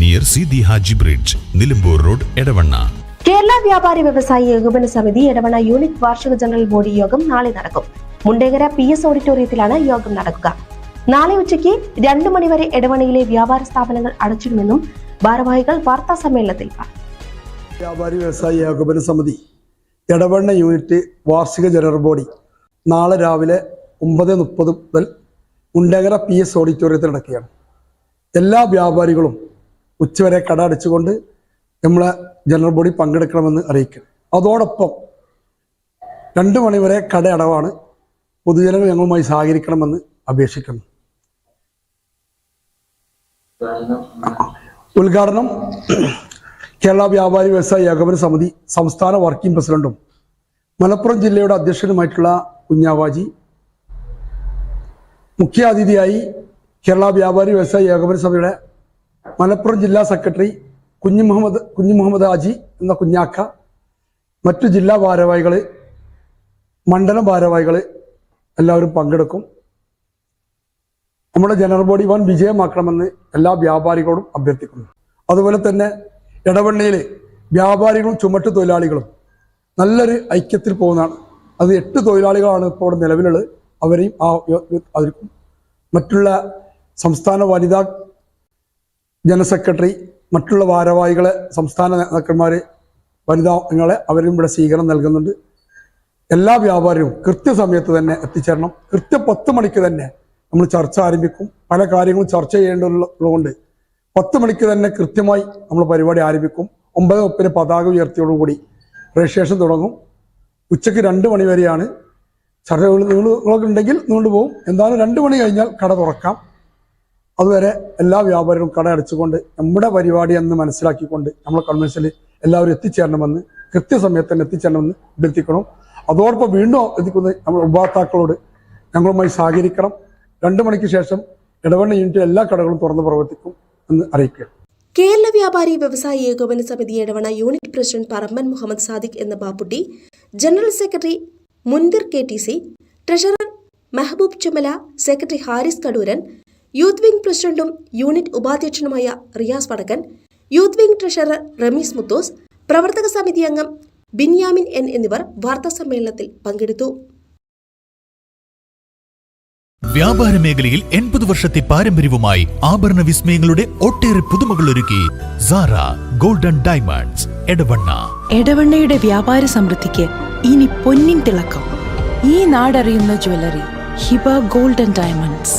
near C Haji bridge Nilambur road Edavanna Kerala Vyapari Vyavasayi Ekopana Samiti Edavanna unit വാർഷിക general body യോഗം നാളെ നടക്കും. മുണ്ടേകര P S ഓഡിറ്റോറിയത്തിലാണ് യോഗം നടക്കുക. നാളെ ഉച്ചയ്ക്ക് രണ്ടു മണിവരെ എടവണയിലെ വ്യാപാര സ്ഥാപനങ്ങൾ അടച്ചിടുമെന്നും ഭാരവാഹികൾ വാർത്താ സമ്മേളനത്തിൽ പറഞ്ഞു. വ്യാപാരി വ്യവസായി ഏകോപന സമിതി എടവണ്ണ യൂണിറ്റ് വാർഷിക ജനറൽ ബോഡി നാളെ രാവിലെ ഒമ്പത് മുപ്പത് മുതൽ മുണ്ടേകര പി എസ് ഓഡിറ്റോറിയത്തിൽ നടക്കുകയാണ്. എല്ലാ വ്യാപാരികളും ഉച്ചവരെ കട അടിച്ചുകൊണ്ട് നമ്മളെ ജനറൽ ബോഡി പങ്കെടുക്കണമെന്ന് അറിയിക്കും അതോടൊപ്പം രണ്ട് മണിവരെ കട അടവാണ് പൊതുജനങ്ങൾ ഞങ്ങളുമായി സഹകരിക്കണമെന്ന് അപേക്ഷിക്കുന്നു. ഉദ്ഘാടനം കേരള വ്യാപാരി വ്യവസായ ഏകോപന സമിതി സംസ്ഥാന വർക്കിംഗ് പ്രസിഡന്റും മലപ്പുറം ജില്ലയുടെ അധ്യക്ഷനുമായിട്ടുള്ള കുഞ്ഞാവാജി. മുഖ്യാതിഥിയായി കേരള വ്യാപാരി വ്യവസായ ഏകോപന സമിതിയുടെ മലപ്പുറം ജില്ലാ സെക്രട്ടറി കുഞ്ഞു മുഹമ്മദ് കുഞ്ഞു മുഹമ്മദ് ഹാജി എന്ന കുഞ്ഞാക്ക മറ്റു ജില്ലാ ഭാരവാഹികൾ മണ്ഡലം ഭാരവാഹികൾ എല്ലാവരും പങ്കെടുക്കും. നമ്മുടെ ജനറൽ ബോഡി വൻ വിജയമാക്കണമെന്ന് എല്ലാ വ്യാപാരികളോടും അഭ്യർത്ഥിക്കുന്നു. അതുപോലെ തന്നെ ഇടവണ്ണയിൽ വ്യാപാരികളും ചുമട്ട് തൊഴിലാളികളും നല്ലൊരു ഐക്യത്തിൽ പോകുന്നതാണ്. അത് എട്ട് തൊഴിലാളികളാണ് ഇപ്പോൾ നിലവിലുള്ളത്. അവരെയും ആ അവർക്കും മറ്റുള്ള സംസ്ഥാന വനിതാ ജനറൽ മറ്റുള്ള ഭാരവാഹികളെ സംസ്ഥാന നേതാക്കന്മാർ വനിതാങ്ങളെ അവരും ഇവിടെ സ്വീകരണം നൽകുന്നുണ്ട്. എല്ലാ വ്യാപാരവും കൃത്യസമയത്ത് തന്നെ എത്തിച്ചേരണം. കൃത്യ പത്ത് മണിക്ക് തന്നെ നമ്മൾ ചർച്ച ആരംഭിക്കും. പല കാര്യങ്ങളും ചർച്ച ചെയ്യേണ്ടതുള്ളതുകൊണ്ട് പത്ത് മണിക്ക് തന്നെ കൃത്യമായി നമ്മൾ പരിപാടി ആരംഭിക്കും. ഒമ്പത് മുപ്പിന് പതാക ഉയർത്തിയോടുകൂടി രജിസ്ട്രേഷൻ തുടങ്ങും. ഉച്ചയ്ക്ക് രണ്ട് മണി വരെയാണ്. ചർച്ചകൾ നീളുകളൊക്കെ ഉണ്ടെങ്കിൽ നീണ്ടുപോകും. എന്തായാലും രണ്ട് മണി കഴിഞ്ഞാൽ കട തുറക്കാം. അതുവരെ എല്ലാ വ്യാപാരികളും കട അടച്ചുകൊണ്ട് നമ്മുടെ പരിപാടി എന്ന് മനസ്സിലാക്കിക്കൊണ്ട് നമ്മളെ കൺവെൻഷനിൽ എല്ലാവരും എത്തിച്ചേരണമെന്ന് കൃത്യസമയത്ത് തന്നെ എത്തിച്ചേരണമെന്ന് അഭ്യർത്ഥിക്കണം അതോടൊപ്പം വീണ്ടും എത്തിക്കുന്ന നമ്മുടെ ഉപഭോക്താക്കളോട് ഞങ്ങളുമായി സഹകരിക്കണം. രണ്ടു മണിക്ക് ശേഷം ഇടവണ്ണ യൂണിറ്റ് എല്ലാ കടകളും തുറന്ന് പ്രവർത്തിക്കും എന്ന് അറിയിക്കുക കേരള വ്യാപാരി വ്യവസായി ഏകോപന സമിതി ഇടവണ യൂണിറ്റ് പ്രസിഡന്റ് പറമ്പൻ മുഹമ്മദ് സാദിഖ് എന്ന Bapputty general secretary Munthir K T C treasurer Mehboob Chumala secretary Haris Kaduran youth wing പ്രസിഡന്റും unit ഉപാധ്യക്ഷനുമായ Riyas Vadakkan youth wing treasurer Ramees Muthos പ്രവർത്തക സമിതി അംഗം ബിന്യാമിൻ എൻ എന്നിവർ വാർത്താ സമ്മേളനത്തിൽ പങ്കെടുത്തു. വ്യാപാര മേഖലയിൽ എൺപത് വർഷത്തെ പാരമ്പര്യവുമായി ആഭരണ വിസ്മയങ്ങളുടെ ഒട്ടേറെ പുതുമകൾ ഒരുക്കി സാറ ഗോൾഡൻ ഡയമണ്ട്സ് എടവണ്ണ. എടവണ്ണയുടെ വ്യാപാര സമൃദ്ധിക്ക് ഇനി പൊന്നിൻ തിളക്കം. ഈ നാടറിയുന്ന jewellery Hiba Golden Diamonds